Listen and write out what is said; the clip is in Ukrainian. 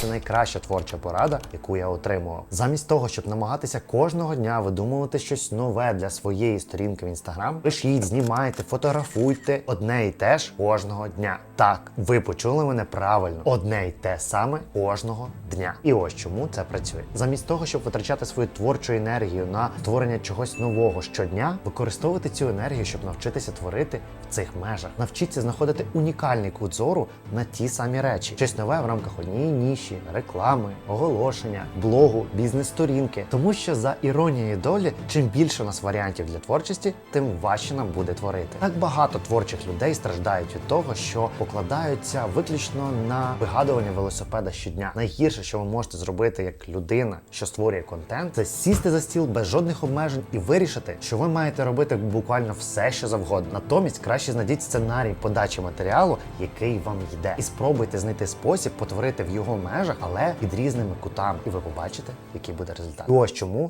це найкраща творча порада, яку я отримував. Замість того, щоб намагатися кожного дня видумувати щось нове для своєї сторінки в інстаграм, пишіть, знімайте, фотографуйте одне і те ж кожного дня. Так, ви почули мене правильно. Одне й те саме кожного дня. І ось чому це працює. Замість того, щоб витрачати свою творчу енергію на створення чогось нового щодня, використовуйте цю енергію, щоб навчитися творити в цих межах. Навчіться знаходити унікальний кут зору на ті самі речі, щось нове в рамках однієї ніші, реклами, оголошення, блогу, бізнес-сторінки. Тому що за іронією долі, чим більше у нас варіантів для творчості, тим важче нам буде творити. Так багато творчих людей страждають від того, що покладаються виключно на вигадування велосипеда щодня. Найгірше, що ви можете зробити як людина, що створює контент, це сісти за стіл без жодних обмежень і вирішити, що ви маєте робити буквально все, що завгодно. Натомість краще знайдіть сценарій подачі матеріалу, який вам йде, і спробуйте знайти спосіб потворити в його межах, але під різними кутами, і ви побачите, який буде результат. І ось чому